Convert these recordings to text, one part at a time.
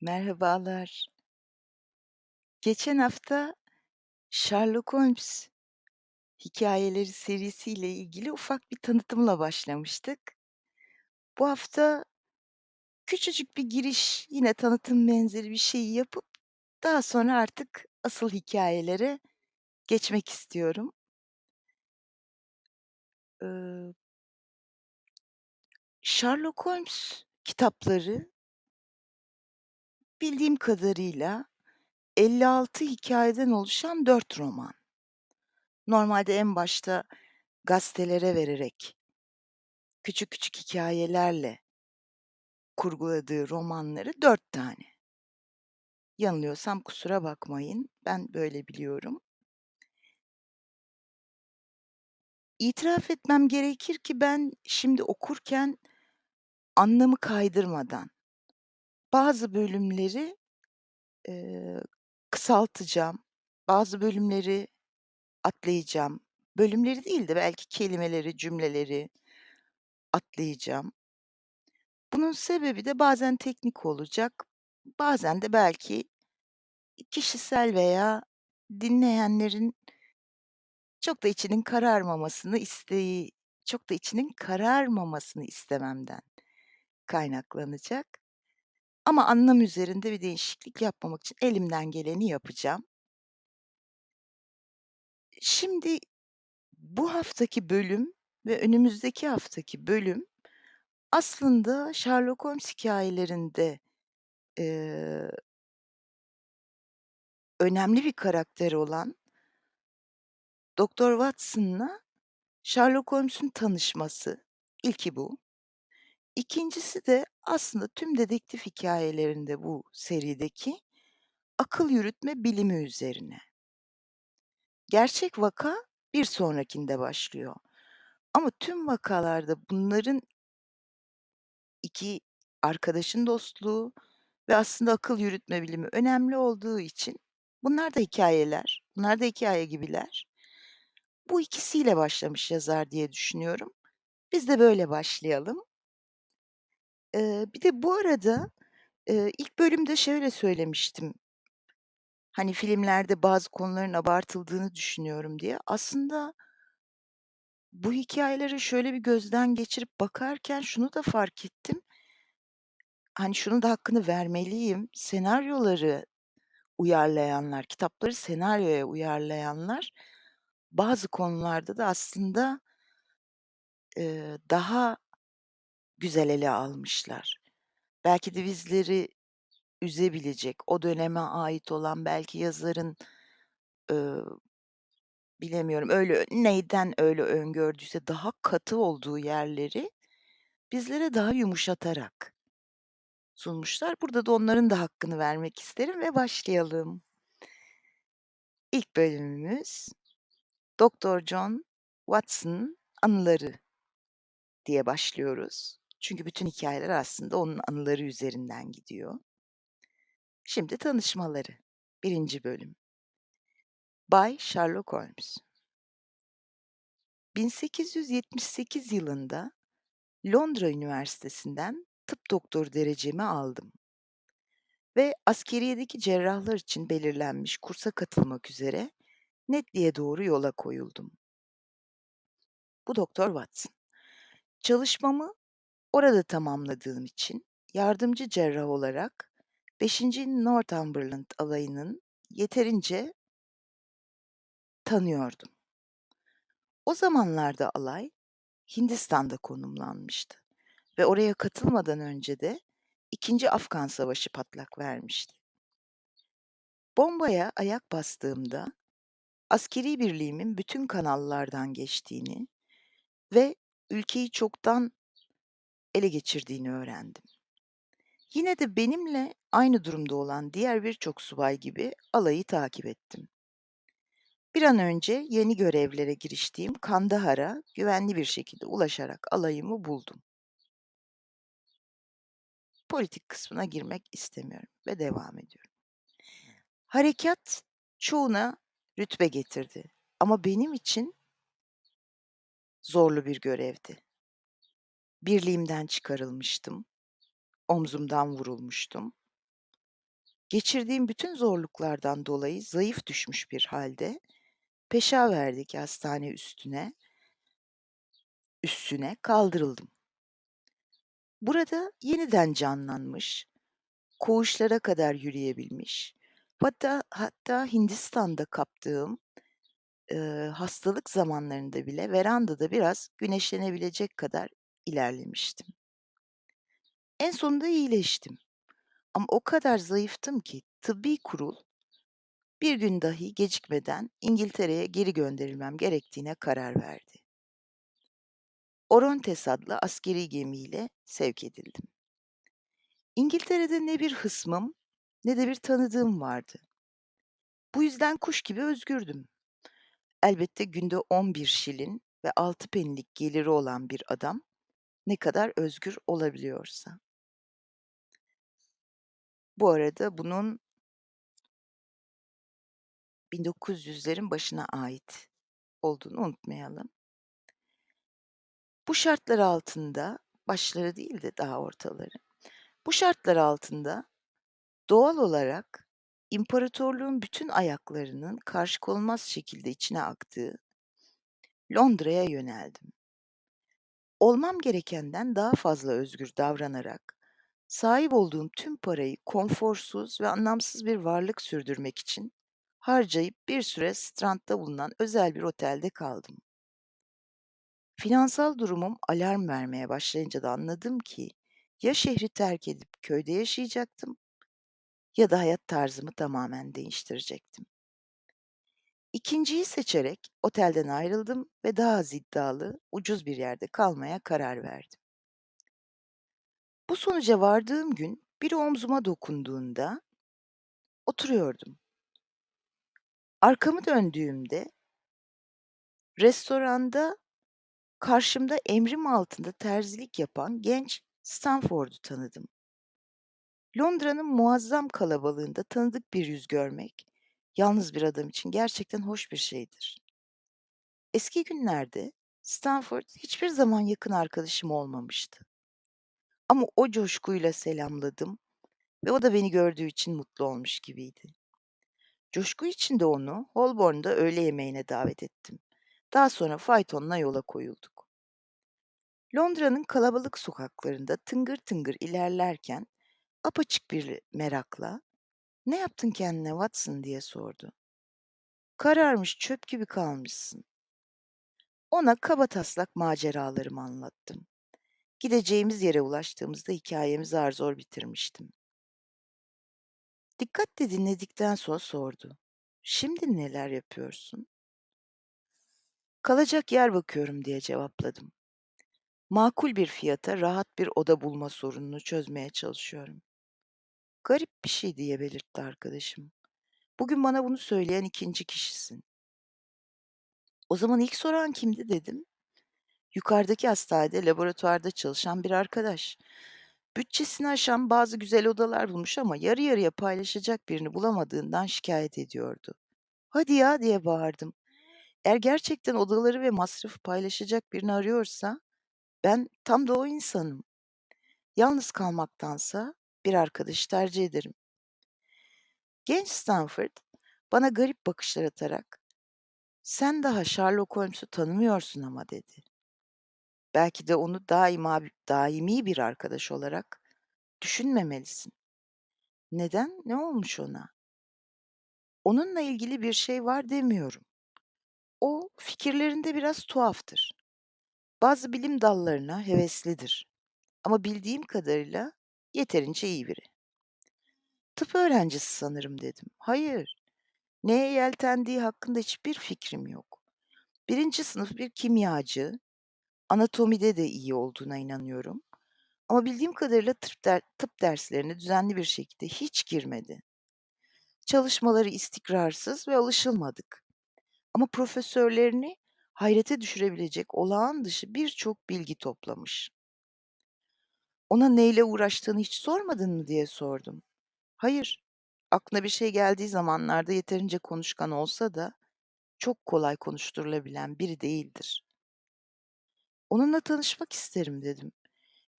Merhabalar. Geçen hafta Sherlock Holmes hikâyeleri serisiyle ilgili ufak bir tanıtımla başlamıştık. Bu hafta küçücük bir giriş, yine tanıtım benzeri bir şey yapıp daha sonra artık asıl hikâyelere geçmek istiyorum. Iıı Sherlock Holmes kitapları bildiğim kadarıyla 56 hikâyeden oluşan 4 roman. Normalde en başta gazetelere vererek küçük küçük hikâyelerle kurguladığı romanları 4 tane. Yanılıyorsam kusura bakmayın. Ben böyle biliyorum. İtiraf etmem gerekir ki ben şimdi okurken anlamı kaydırmadan bazı bölümleri, eee, kısaltacağım, bazı bölümleri atlayacağım. Bölümleri değil de belki kelimeleri, cümleleri atlayacağım. Bunun sebebi de bazen teknik olacak, bazen de belki kişisel veya dinleyenlerin çok da içinin kararmamasını isteği çok da içinin kararmamasını istememden kaynaklanacak. Ama anlam üzerinde bir değişiklik yapmamak için elimden geleni yapacağım. Şimdi bu haftaki bölüm ve önümüzdeki haftaki bölüm aslında Sherlock Holmes hikâyelerinde, eee önemli bir karakter olan Doktor Watson'la Sherlock Holmes'un tanışması. İlki bu. 2'ncisi de aslında tüm dedektif hikâyelerinde bu serideki akıl yürütme bilimi üzerine. Gerçek vaka bir sonrakinde başlıyor ama tüm vakalarda bunların 2 arkadaşın dostluğu ve aslında akıl yürütme bilimi önemli olduğu için bunlar da hikâyeler, bunlar da hikâye gibiler. Bu ikisiyle başlamış yazar diye düşünüyorum. Biz de böyle başlayalım. Eee, bir de bu arada, eee, ilk bölümde şöyle söylemiştim. Hani, filmlerde bazı konuların abartıldığını düşünüyorum diye. Aslında bu hikâyelere şöyle bir gözden geçirip bakarken şunu da fark ettim. Hani, şunun da hakkını vermeliyim. Senaryoları uyarlayanlar, kitapları senaryoya uyarlayanlar bazı konularda da aslında eee, daha güzel ele almışlar. Belki de bizleri üzebilecek, o döneme ait olan belki yazarın, ııı, bilemiyorum, öyle neyden öyle öngördüyse daha katı olduğu yerleri bizlere daha yumuşatarak sunmuşlar. Burada da onların da hakkını vermek isterim ve başlayalım. İlk bölümümüz Doktor John Watson anıları diye başlıyoruz. Çünkü bütün hikâyeler aslında onun anıları üzerinden gidiyor. Şimdi tanışmaları. 1. bölüm. Bay Sherlock Holmes 1878 yılında Londra Üniversitesi'nden tıp doktoru derecemi aldım ve askeriyedeki cerrahlar için belirlenmiş kursa katılmak üzere Netli'ye doğru yola koyuldum. Bu Doktor Watson. Çalışmamı orada tamamladığım için yardımcı cerrah olarak 5. Northumberland Alayı'nın yeterince tanıyordum. O zamanlarda alay Hindistan'da konumlanmıştı ve oraya katılmadan önce de 2. Afgan Savaşı patlak vermişti. Bombaya ayak bastığımda askeri birliğimin bütün kanallardan geçtiğini ve ülkeyi çoktan ele geçirdiğini öğrendim. Yine de benimle aynı durumda olan diğer birçok subay gibi alayı takip ettim. Bir an önce yeni görevlere giriştiğim Kandahar'a güvenli bir şekilde ulaşarak alayımı buldum. Politik kısmına girmek istemiyorum ve devam ediyorum. Harekât çoğuna rütbe getirdi ama benim için zorlu bir görevdi. Birliğimden çıkarılmıştım, omzumdan vurulmuştum Geçirdiğim bütün zorluklardan dolayı zayıf düşmüş bir hâlde Peşaver'deki hastane üstüne üssüne kaldırıldım. Burada yeniden canlanmış, koğuşlara kadar yürüyebilmiş, hatta hatta Hindistan'da kaptığım, eee, hastalık zamanlarında bile verandada biraz güneşlenebilecek kadar ilerlemiştim. En sonunda iyileştim ama o kadar zayıftım ki tıbbi kurul bir gün dahi gecikmeden İngiltere'ye geri gönderilmem gerektiğine karar verdi. Orontes adlı askeri gemiyle sevk edildim. İngiltere'de ne bir hısmım ne de bir tanıdığım vardı. Bu yüzden kuş gibi özgürdüm. Elbette günde 11 şilin ve 6 penilik geliri olan bir adam ne kadar özgür olabiliyorsa. Bu arada bunun 1900'lerin başına ait olduğunu unutmayalım. Bu şartlar altında, başları değil de daha ortaları, bu şartlar altında doğal olarak imparatorluğun bütün ayaklarının karşı konulmaz şekilde içine aktığı Londra'ya yöneldim. Olmam gerekenden daha fazla özgür davranarak sahip olduğum tüm parayı konforsuz ve anlamsız bir varlık sürdürmek için harcayıp bir süre Strand'da bulunan özel bir otelde kaldım. Finansal durumum alarm vermeye başlayınca da anladım ki ya şehri terk edip köyde yaşayacaktım ya da hayat tarzımı tamamen değiştirecektim. İkinciyi seçerek otelden ayrıldım ve daha az iddialı, ucuz bir yerde kalmaya karar verdim. Bu sonuca vardığım gün biri omzuma dokunduğunda oturuyordum. Arkamı döndüğümde restoranda karşımda emrim altında terzilik yapan genç Stanford'u tanıdım. Londra'nın muazzam kalabalığında tanıdık bir yüz görmek, yalnız bir adam için gerçekten hoş bir şeydir. Eski günlerde Stanford hiçbir zaman yakın arkadaşım olmamıştı. Ama o coşkuyla selamladım ve o da beni gördüğü için mutlu olmuş gibiydi. Coşku içinde onu Holborn'da öğle yemeğine davet ettim. Daha sonra faytonla yola koyulduk. Londra'nın kalabalık sokaklarında tıngır tıngır ilerlerken apaçık bir merakla "Ne yaptın kendine Watson?" diye sordu. "Kararmış çöp gibi kalmışsın." Ona kabataslak maceralarımı anlattım. Gideceğimiz yere ulaştığımızda hikâyemi zar zor bitirmiştim. Dikkatle dinledikten sonra sordu. "Şimdi neler yapıyorsun?" "Kalacak yer bakıyorum." diye cevapladım. Makul bir fiyata rahat bir oda bulma sorununu çözmeye çalışıyorum. "Garip bir şey." diye belirtti arkadaşım. "Bugün bana bunu söyleyen ikinci kişisin." "O zaman ilk soran kimdi?" dedim. "Yukarıdaki hastanede laboratuvarda çalışan bir arkadaş. Bütçesini aşan bazı güzel odalar bulmuş ama yarı yarıya paylaşacak birini bulamadığından şikâyet ediyordu." "Hadi ya!" diye bağırdım. Eğer gerçekten odaları ve masrafı paylaşacak birini arıyorsa ben tam da o insanım. Yalnız kalmaktansa bir arkadaşı tercih ederim. Genç Stanford bana garip bakışlar atarak "Sen daha Sherlock Holmes'u tanımıyorsun ama." dedi. "Belki de onu daima daimi bir arkadaş olarak düşünmemelisin." "Neden? Ne olmuş ona?" "Onunla ilgili bir şey var demiyorum. O fikirlerinde biraz tuhaftır. Bazı bilim dallarına heveslidir ama bildiğim kadarıyla yeterince iyi biri." "Tıp öğrencisi sanırım." dedim. "Hayır, neye yeltendiği hakkında hiçbir fikrim yok. 1. sınıf bir kimyacı, anatomide de iyi olduğuna inanıyorum ama bildiğim kadarıyla tıp der tıp derslerine düzenli bir şekilde hiç girmedi. Çalışmaları istikrarsız ve alışılmadık ama profesörlerini hayrete düşürebilecek olağan dışı birçok bilgi toplamış." "Ona neyle uğraştığını hiç sormadın mı?" diye sordum. "Hayır, aklına bir şey geldiği zamanlarda yeterince konuşkan olsa da çok kolay konuşturulabilen biri değildir." "Onunla tanışmak isterim." dedim.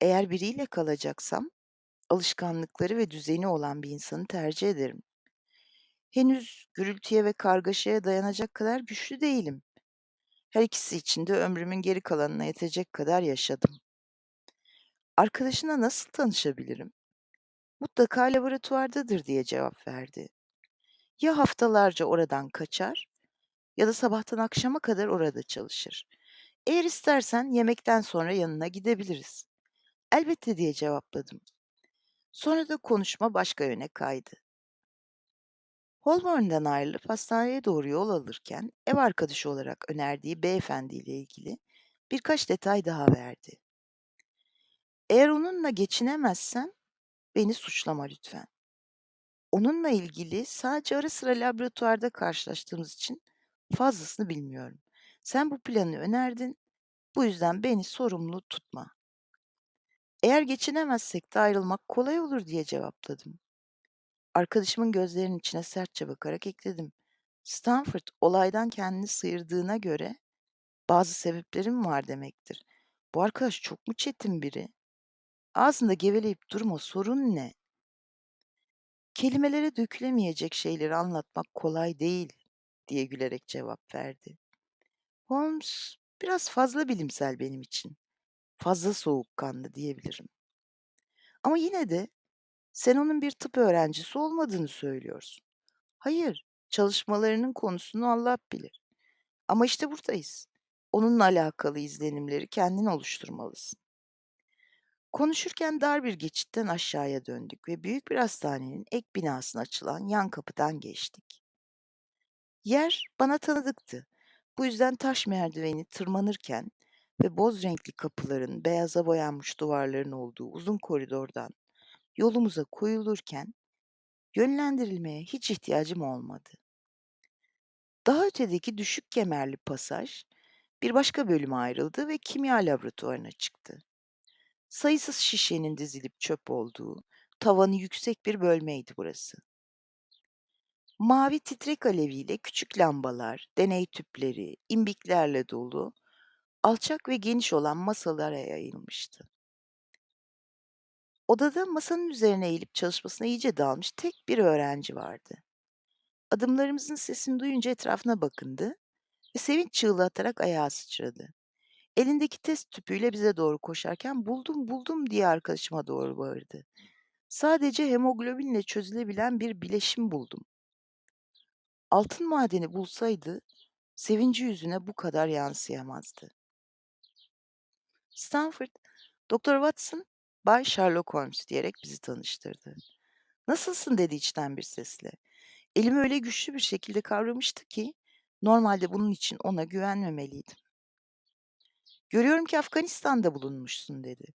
"Eğer biriyle kalacaksam alışkanlıkları ve düzeni olan bir insanı tercih ederim. Henüz gürültüye ve kargaşaya dayanacak kadar güçlü değilim. Her ikisi için de ömrümün geri kalanına yetecek kadar yaşadım. Arkadaşına nasıl tanışabilirim? Mutlaka laboratuvardadır diye cevap verdi. Ya haftalarca oradan kaçar ya da sabahtan akşama kadar orada çalışır. Eğer istersen yemekten sonra yanına gidebiliriz. Elbette diye cevapladım. Sonra da konuşma başka yöne kaydı. Holborn'dan ayrılıp hastaneye doğru yol alırken ev arkadaşı olarak önerdiği beyefendiyle ilgili birkaç detay daha verdi. Eğer onunla geçinemezsen beni suçlama lütfen. Onunla ilgili sadece ara sıra laboratuvarda karşılaştığımız için fazlasını bilmiyorum. Sen bu planı önerdin, bu yüzden beni sorumlu tutma. Eğer geçinemezsek de ayrılmak kolay olur diye cevapladım. Arkadaşımın gözlerinin içine sertçe bakarak ekledim. Stanford olaydan kendini sıyırdığına göre bazı sebeplerim var demektir. Bu arkadaş çok mu çetin biri? Ağzında geveleyip durma sorun ne? Kelimelere dökülemeyecek şeyleri anlatmak kolay değil diye gülerek cevap verdi. Holmes biraz fazla bilimsel benim için. Fazla soğukkanlı diyebilirim. Ama yine de sen onun bir tıp öğrencisi olmadığını söylüyorsun. Hayır, çalışmalarının konusunu Allah bilir. Ama işte buradayız. Onunla alakalı izlenimleri kendin oluşturmalısın. Konuşurken dar bir geçitten aşağıya döndük ve büyük bir hastanenin ek binasına açılan yan kapıdan geçtik. Yer bana tanıdıktı. Bu yüzden taş merdiveni tırmanırken ve boz renkli kapıların, beyaza boyanmış duvarların olduğu uzun koridordan yolumuza koyulurken yönlendirilmeye hiç ihtiyacım olmadı. Daha ötedeki düşük kemerli pasaj bir başka bölüme ayrıldı ve kimya laboratuvarına çıktı. Sayısız şişenin dizilip çöp olduğu, tavanı yüksek bir bölmeydi burası. Mavi titrek aleviyle küçük lambalar, deney tüpleri, imbiklerle dolu, alçak ve geniş olan masalara yayılmıştı. Odada masanın üzerine eğilip çalışmasına iyice dalmış tek bir öğrenci vardı. Adımlarımızın sesini duyunca etrafına bakındı ve sevinç çığlığı atarak ayağa sıçradı. Elindeki test tüpüyle bize doğru koşarken buldum buldum diye arkadaşıma doğru bağırdı. Sadece hemoglobinle çözülebilen bir bileşim buldum. Altın madeni bulsaydı sevinci yüzüne bu kadar yansıyamazdı. Stanford, Doktor Watson, Bay Sherlock Holmes diyerek bizi tanıştırdı. Nasılsın dedi içten bir sesle. Elimi öyle güçlü bir şekilde kavramıştı ki normalde bunun için ona güvenmemeliydim. Görüyorum ki Afganistan'da bulunmuşsun dedi.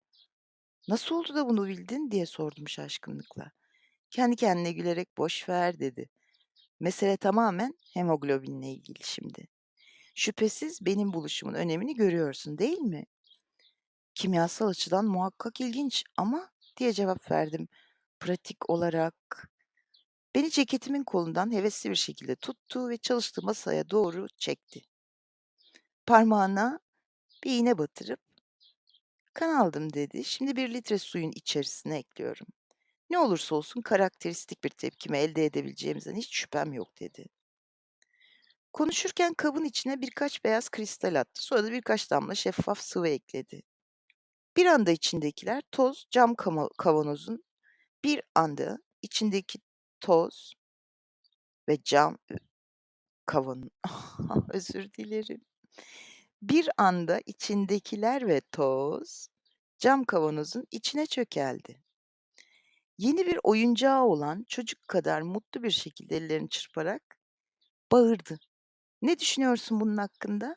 Nasıl oldu da bunu bildin diye sordum şaşkınlıkla. Kendi kendine gülerek boş ver dedi. Mesele tamamen hemoglobinle ilgili şimdi. Şüphesiz benim buluşumun önemini görüyorsun değil mi? Kimyasal açıdan muhakkak ilginç ama diye cevap verdim. Pratik olarak beni ceketimin kolundan hevesli bir şekilde tuttu ve çalıştığı masaya doğru çekti. Parmağına bir iğne batırıp kan aldım dedi. Şimdi bir litre suyun içerisine ekliyorum. Ne olursa olsun karakteristik bir tepkime elde edebileceğimizden hiç şüphem yok dedi. Konuşurken kabın içine birkaç beyaz kristal attı. Sonra da birkaç damla şeffaf sıvı ekledi. Bir anda içindekiler toz cam kavanozun bir anda içindeki toz ve cam e, kavan özür dilerim. Bir anda içindekiler ve toz cam kavanozun içine çökeldi. Yeni bir oyuncağı olan çocuk kadar mutlu bir şekilde ellerini çırparak bağırdı. Ne düşünüyorsun bunun hakkında?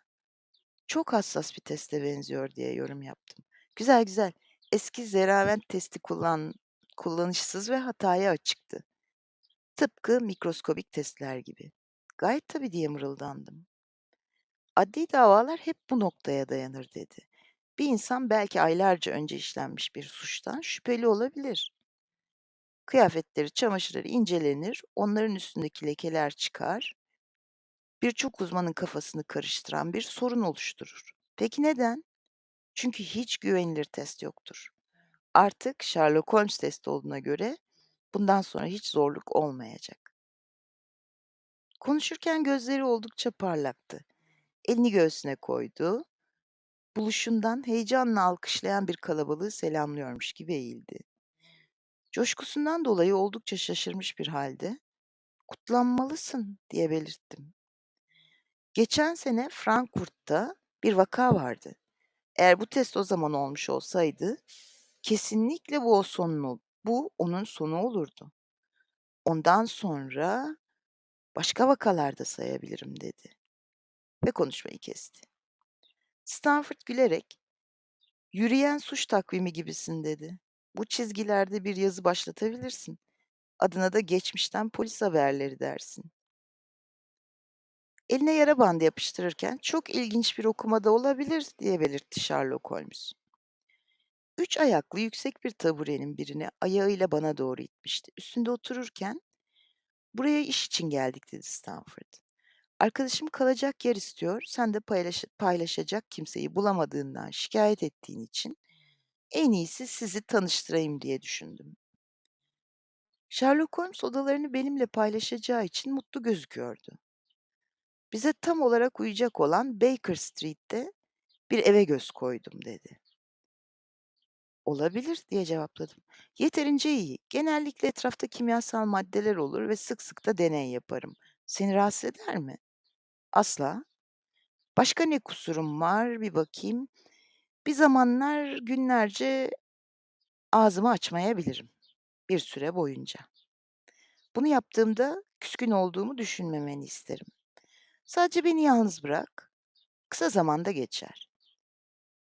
Çok hassas bir teste benziyor diye yorum yaptım. Güzel güzel. Eski Zeravent testi kullan kullanışsız ve hataya açıktı. Tıpkı mikroskobik testler gibi. Gayet tabii diye mırıldandım. Adli davalar hep bu noktaya dayanır dedi. Bir insan belki aylarca önce işlenmiş bir suçtan şüpheli olabilir. Kıyafetleri, çamaşırları incelenir, onların üstündeki lekeler çıkar, birçok uzmanın kafasını karıştıran bir sorun oluşturur. Peki neden? Çünkü hiç güvenilir test yoktur. Artık Sherlock Holmes testi olduğuna göre bundan sonra hiç zorluk olmayacak. Konuşurken gözleri oldukça parlaktı. Elini göğsüne koydu. Buluşundan heyecanla alkışlayan bir kalabalığı selamlıyormuş gibi eğildi. Coşkusundan dolayı oldukça şaşırmış bir halde, "Kutlanmalısın." diye belirttim. Geçen sene Frankfurt'ta bir vaka vardı. Eğer bu test o zaman olmuş olsaydı, kesinlikle bu o sonun bu onun sonu olurdu. Ondan sonra başka vakalar da sayabilirim dedi ve konuşmayı kesti. Stanford gülerek, "Yürüyen suç takvimi gibisin." dedi. "Bu çizgilerde bir yazı başlatabilirsin. Adına da geçmişten polis haberleri dersin." Eline yara bandı yapıştırırken, "Çok ilginç bir okumada olabilir." diye belirtti Sherlock Holmes. Üç ayaklı yüksek bir taburenin birini ayağıyla bana doğru itmişti. Üstünde otururken, "Buraya iş için geldik." dedi Stanford. "Arkadaşım kalacak yer istiyor. Sen de paylaş paylaşacak kimseyi bulamadığından şikâyet ettiğin için en iyisi sizi tanıştırayım diye düşündüm." Sherlock Holmes odalarını benimle paylaşacağı için mutlu gözüküyordu. "Bize tam olarak uyacak olan Baker Street'te bir eve göz koydum." dedi. "Olabilir." diye cevapladım. "Yeterince iyi. Genellikle etrafta kimyasal maddeler olur ve sık sık da deney yaparım. Seni rahatsız eder mi?" "Asla." "Başka ne kusurum var? Bir bakayım. Bir zamanlar günlerce ağzımı açmayabilirim, bir süre boyunca. Bunu yaptığımda küskün olduğumu düşünmemeni isterim. Sadece beni yalnız bırak. Kısa zamanda geçer."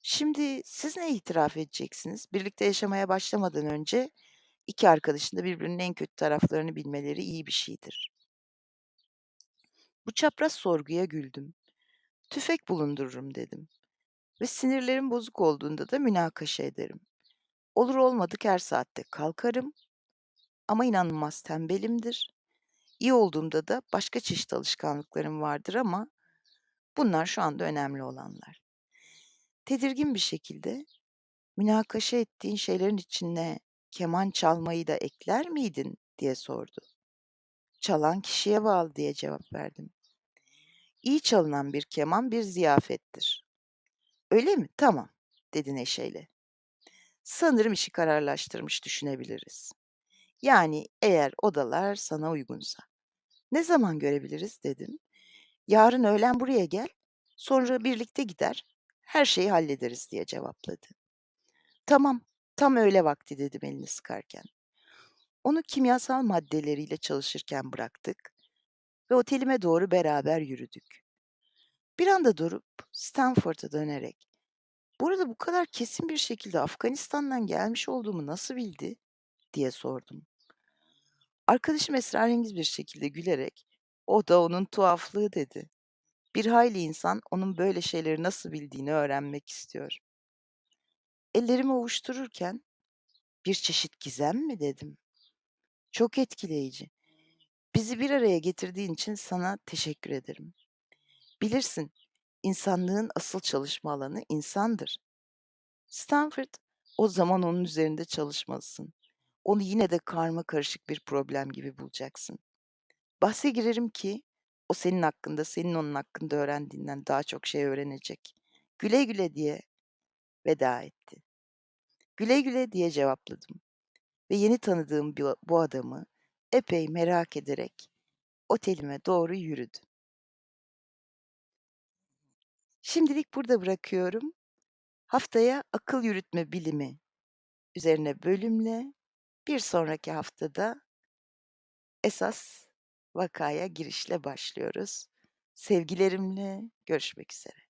Şimdi siz ne itiraf edeceksiniz? Birlikte yaşamaya başlamadan önce 2 arkadaşın da birbirinin en kötü taraflarını bilmeleri iyi bir şeydir. Bu çapraz sorguya güldüm. "Tüfek bulundururum." dedim ve sinirlerim bozuk olduğunda da münakaşa ederim. Olur olmadık her saatte kalkarım ama inanılmaz tembelimdir. İyi olduğumda da başka çeşit alışkanlıklarım vardır ama bunlar şu anda önemli olanlar. Tedirgin bir şekilde, "Münakaşa ettiğin şeylerin içine keman çalmayı da ekler miydin?" diye sordu. "Çalan kişiye bağlı." diye cevap verdim. "İyi çalınan bir keman bir ziyafettir." "Öyle mi? Tamam." dedi neşeyle. "Sanırım işi kararlaştırmış düşünebiliriz. Yani eğer odalar sana uygunsa." "Ne zaman görebiliriz?" dedim. "Yarın öğlen buraya gel, sonra birlikte gider, her şeyi hallederiz." diye cevapladı. "Tamam, tam öğle vakti." dedim elini sıkarken. Onu kimyasal maddeleriyle çalışırken bıraktık ve otelime doğru beraber yürüdük. Bir anda durup Stanford'a dönerek, "Bu arada bu kadar kesin bir şekilde Afganistan'dan gelmiş olduğumu nasıl bildi?" diye sordum. Arkadaşım esrarengiz bir şekilde gülerek, "O da onun tuhaflığı." dedi. "Bir hayli insan onun böyle şeyleri nasıl bildiğini öğrenmek istiyor." Ellerimi ovuştururken, "Bir çeşit gizem mi?" dedim. "Çok etkileyici. Bizi bir araya getirdiğin için sana teşekkür ederim. Bilirsin, insanlığın asıl çalışma alanı insandır. Stanford, o zaman onun üzerinde çalışmalısın. Onu yine de karmakarışık bir problem gibi bulacaksın. Bahse girerim ki o senin hakkında, senin onun hakkında öğrendiğinden daha çok şey öğrenecek. Güle güle." diye veda etti. "Güle güle." diye cevapladım ve yeni tanıdığım bu adamı epey merak ederek otelime doğru yürüdüm. Şimdilik burada bırakıyorum. Haftaya akıl yürütme bilimi üzerine bölümle, bir sonraki haftada esas vakaya girişle başlıyoruz. Sevgilerimle görüşmek üzere.